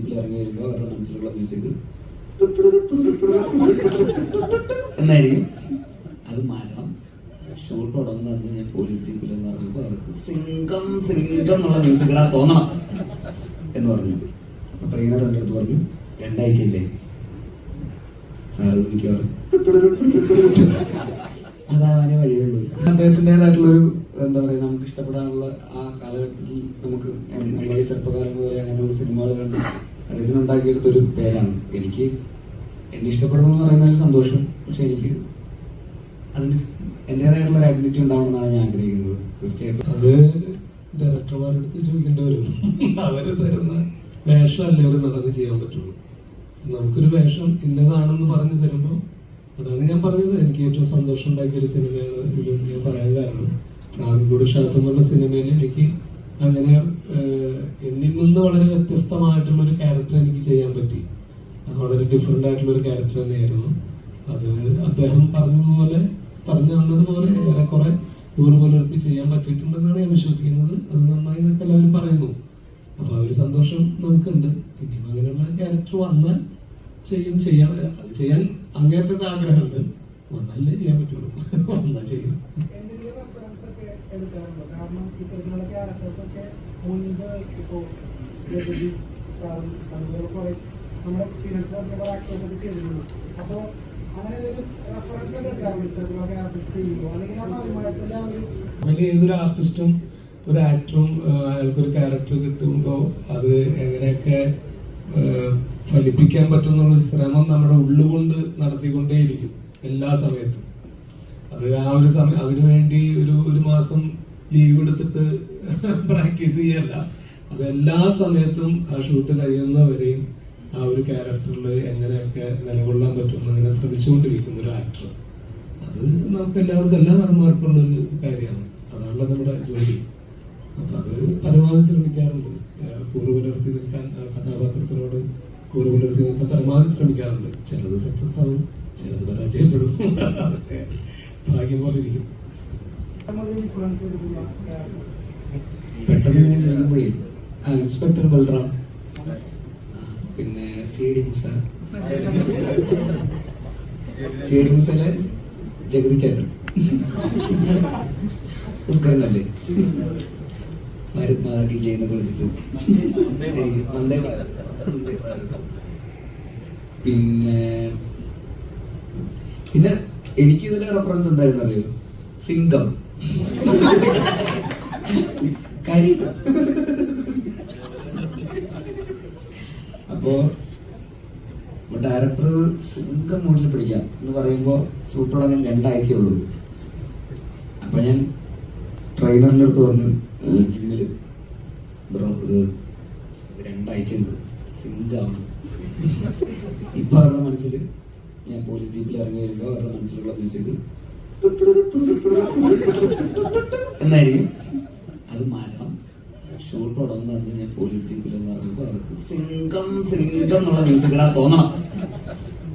ജീപ്പിൽ ഇറങ്ങി വരുമ്പോൾ അവരുടെ മനസ്സിലുള്ള മ്യൂസിക് എന്നായിരിക്കും. അത് മാറ്റണം. ഷൂട്ട് അന്ന് ഞാൻ പോലീസ് പറഞ്ഞപ്പോൾ അവർക്ക് സിംഗം സിംഗം എന്നുള്ള മ്യൂസിക്കടാ തോന്നണം എന്ന് പറഞ്ഞു. അപ്പൊ ട്രെയിനർ എന്റെ അടുത്ത് പറഞ്ഞു രണ്ടാഴ്ചയില്ലേ? സാറ് എനിക്ക് അതാവാനേ വഴിയുള്ളൂ. അദ്ദേഹത്തിന്റെതായിട്ടുള്ളൊരു എന്താ പറയുക നമുക്ക് ഇഷ്ടപ്പെടാനുള്ള ആ കാലഘട്ടത്തിൽ നമുക്ക് ചെറുപ്പകാലം മുതലേ അങ്ങനെയുള്ള സിനിമകൾ കണ്ട്. അദ്ദേഹത്തിന് ഉണ്ടാക്കിയെടുത്തൊരു പേരാണ്. എനിക്ക് എന്നെ ഇഷ്ടപ്പെടുന്നു എന്ന് പറയുന്നതിൽ സന്തോഷം. പക്ഷെ എനിക്ക് അതിന് എന്റെതായിട്ടുള്ള ഒരു ഐഡന്റിറ്റി ഉണ്ടാവണമെന്നാണ് ഞാൻ ആഗ്രഹിക്കുന്നത്. തീർച്ചയായിട്ടും. അത് ഡയറക്ടർമാരെടുത്ത് ചോദിക്കേണ്ടി വരും. അവർ തരുന്ന വേഷമല്ലേ ഒരു നടന് ചെയ്യാൻ പറ്റുള്ളൂ. നമുക്കൊരു വേഷം ഇന്നതാണെന്ന് പറഞ്ഞു തരുമ്പോൾ അതാണ് ഞാൻ പറഞ്ഞത്. എനിക്ക് ഏറ്റവും സന്തോഷം ഉണ്ടാക്കിയ ഒരു സിനിമയാണ് ഞാൻ പറയാൻ കാരണം. പ്രാവിൻകൂട് ഷാത്ത് എന്നുള്ള സിനിമയിൽ എനിക്ക് അങ്ങനെ എന്നിൽ നിന്ന് വളരെ വ്യത്യസ്തമായിട്ടുള്ള ഒരു ക്യാരക്ടർ എനിക്ക് ചെയ്യാൻ പറ്റി. വളരെ ഡിഫറെന്റ് ആയിട്ടുള്ള ഒരു ക്യാരക്ടർ തന്നെയായിരുന്നു. അത് അദ്ദേഹം പറഞ്ഞതുപോലെ പറഞ്ഞു തന്നതുപോലെ ഏറെക്കുറെ ഊറ് പുലർത്തി ചെയ്യാൻ പറ്റിയിട്ടുണ്ടെന്നാണ് ഞാൻ വിശ്വസിക്കുന്നത്. അത് നന്നായി എന്നൊക്കെ എല്ലാവരും പറയുന്നു. അപ്പൊ ആ ഒരു സന്തോഷം നമുക്കുണ്ട്. ഇനിയും അങ്ങനെയുള്ള ക്യാരക്ടർ വന്നാൽ ചെയ്യും ചെയ്യാൻ ചെയ്യാൻ അങ്ങേറ്റത്തെ ആഗ്രഹമുണ്ട്. വന്നാലേ ചെയ്യാൻ പറ്റുള്ളൂ. വന്നാൽ ചെയ്യും. ഒക്കെ എടുക്കാറുണ്ടോ. കാരണം ഇത്തരത്തിലുള്ള ക്യാരക്ടേഴ്സ് ഒക്കെ മുൻപ് ഇപ്പോ ജഗതി സാറും അതുപോലെ കുറെ നമ്മുടെ എക്സ്പീരിയൻസ് കുറെ ആക്ടേഴ്സ് ഒക്കെ ചെയ്തിട്ടുണ്ട്. അപ്പോൾ അങ്ങനെ എന്തെങ്കിലും റെഫറൻസ് ഒക്കെ എടുക്കാറുണ്ട് ഇത്തരത്തിലുള്ള ക്യാരക്ടേഴ്സ് ചെയ്യുമ്പോൾ? അല്ലെങ്കിൽ ആ മലയാളത്തിന്റെ ആ ഒരു വലിയ ഏതൊരു ആർട്ടിസ്റ്റും ഒരു ആക്ടറും അയാൾക്കൊരു ക്യാരക്ടർ കിട്ടുമ്പോൾ അത് എങ്ങനെയൊക്കെ ഫലിപ്പിക്കാൻ പറ്റും എന്നുള്ള ശ്രമം നമ്മുടെ ഉള്ളുകൊണ്ട് നടത്തിക്കൊണ്ടേയിരിക്കും എല്ലാ സമയത്തും. അത് ആ ഒരു സമയം അതിനുവേണ്ടി ഒരു ഒരു മാസം ലീവ് എടുത്തിട്ട് പ്രാക്ടീസ് ചെയ്യല്ല. അത് എല്ലാ സമയത്തും ആ ഷൂട്ട് കഴിയുന്നവരെയും ആ ഒരു ക്യാരക്ടറിൽ എങ്ങനെയൊക്കെ നിലകൊള്ളാൻ പറ്റും അങ്ങനെ ശ്രമിച്ചുകൊണ്ടിരിക്കുന്ന ഒരു ആക്ടർ അത് നമുക്ക് എല്ലാവർക്കും എല്ലാ നടന്മാർക്കുള്ള ഒരു കാര്യമാണ്. അതാണല്ലോ നമ്മുടെ ജോലി. അപ്പൊ അത് പരമാവധി ശ്രമിക്കാറുണ്ട്. കൂറു പുലർത്തി നിൽക്കാൻ കഥാപാത്രത്തിനോട് കൂറ് പുലർത്തി നിൽക്കാൻ പരമാവധി ശ്രമിക്കാറുണ്ട്. ചിലത് സക്സസ് ആവും ചിലത് പരാജയപ്പെടും. ഭാഗ്യം പോലെ ഇരിക്കും പെട്ടെന്ന് ഞാൻ വരുമ്പോഴേ ആ ഇൻസ്പെക്ടർ ബൽറാം. പിന്നെ C D Moosa. C D മുസയിലെ Jagathy ചേട്ടൻ. ഉത്കരനല്ലേ ഭാരത് മാതാക്കി വിളിച്ചിട്ട് വന്ദേ ഭാരത്. പിന്നെ പിന്നെ എനിക്ക് ഇതിലെ റെഫറൻസ് എന്തായിരുന്നു അറിയോ? സിംഗം അപ്പോ ഡയറക്ടർ സിംഗം മൂഡിൽ പിടിക്കാം എന്ന് പറയുമ്പോൾ ഷൂട്ട് തുടങ്ങാൻ രണ്ടാഴ്ചയേ ഉള്ളൂ. അപ്പൊ ഞാൻ ട്രെയിനറിന്റെ അടുത്ത് പറഞ്ഞു ജിമ്മിൽ ബ്രോ രണ്ടാഴ്ച ഉണ്ട് സിംഗാണ് ഇപ്പൊ അവരുടെ മനസ്സിൽ ഞാൻ പോലീസ് ജീപ്പിൽ ഇറങ്ങി വരുമ്പോൾ അവരുടെ മനസ്സിലുള്ള മ്യൂസിക് എന്നായിരിക്കും. അത് മാറ്റണം. ഷൂട്ട് തുടങ്ങുന്നത് ഞാൻ പോലീസ് ജീപ്പിൽ സിംഗം സിംഗം എന്നുള്ള മ്യൂസിക് തോന്നണം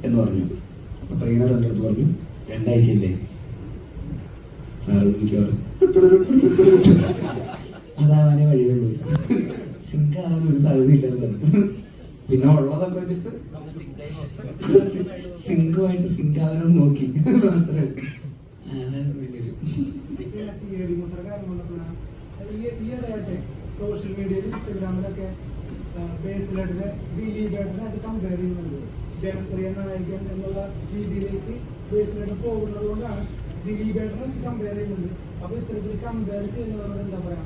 എന്ന് പറഞ്ഞു. അപ്പൊ ട്രെയിനർ എന്റെ അടുത്ത് പറഞ്ഞു രണ്ടാഴ്ചയില്ലേ? സാറ് എനിക്ക് അതാവാനേ വഴിയുള്ളൂ. സിങ്ക് ആവാൻ ഒരു സാധ്യതയില്ലെന്ന് പിന്നെ ഉള്ളതൊക്കെ വെച്ചിട്ട് സിങ്കുമായിട്ട് സിങ്ക് ആവാനും നോക്കി. മാത്രമേ സോഷ്യൽ മീഡിയയിൽ ഇൻസ്റ്റഗ്രാമിലൊക്കെ ബേസിലായിട്ട് ചെയ്യുന്നുണ്ട് ജനപ്രിയ നായകൻ എന്നുള്ള രീതിയിലേക്ക് ബേസിലായിട്ട് പോകുന്നത് കൊണ്ടാണ് ദിലീപേട്ടനെ വെച്ച് കമ്പയർ ചെയ്യുന്നത് അപ്പൊ ഇത്തരത്തിൽ കമ്പയർ ചെയ്യുന്നവരോട് എന്താ പറയാ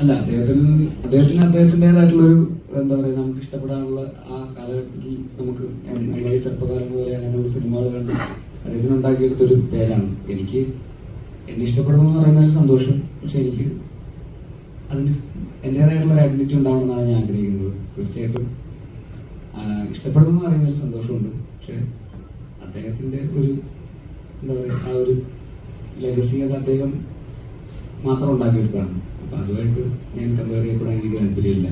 അല്ല അദ്ദേഹത്തിന് അദ്ദേഹത്തിന് അദ്ദേഹത്തിന്റെതായിട്ടുള്ളൊരു എന്താ പറയുക നമുക്ക് ഇഷ്ടപ്പെടാനുള്ള ആ കാലഘട്ടത്തിൽ നമുക്ക് നമ്മളെ ചെറുപ്പകാലം മുതലേ അങ്ങനെയുള്ള സിനിമകൾ കണ്ട് അദ്ദേഹത്തിന് ഉണ്ടാക്കിയെടുത്തൊരു പേരാണ്. എനിക്ക് എന്നെ ഇഷ്ടപ്പെടുന്നു എന്ന് പറയുന്നതിൽ സന്തോഷം. പക്ഷെ എനിക്ക് അതിന് എന്റെതായിട്ടുള്ള ഒരു ഐഡന്റിറ്റി ഉണ്ടാവണമെന്നാണ് ഞാൻ ആഗ്രഹിക്കുന്നത്. തീർച്ചയായിട്ടും ഇഷ്ടപ്പെടുന്നു എന്ന് പറയുന്നതിൽ സന്തോഷമുണ്ട്. പക്ഷെ അദ്ദേഹത്തിന്റെ ഒരു എന്താ പറയുക ആ ഒരു ലെഗസി അത് അദ്ദേഹം മാത്രം ഉണ്ടാക്കിയെടുത്തതാണ്. അപ്പം അതുമായിട്ട് ഞാൻ കമ്പയർ ചെയ്യപ്പെടാൻ എനിക്ക് താല്പര്യമില്ല.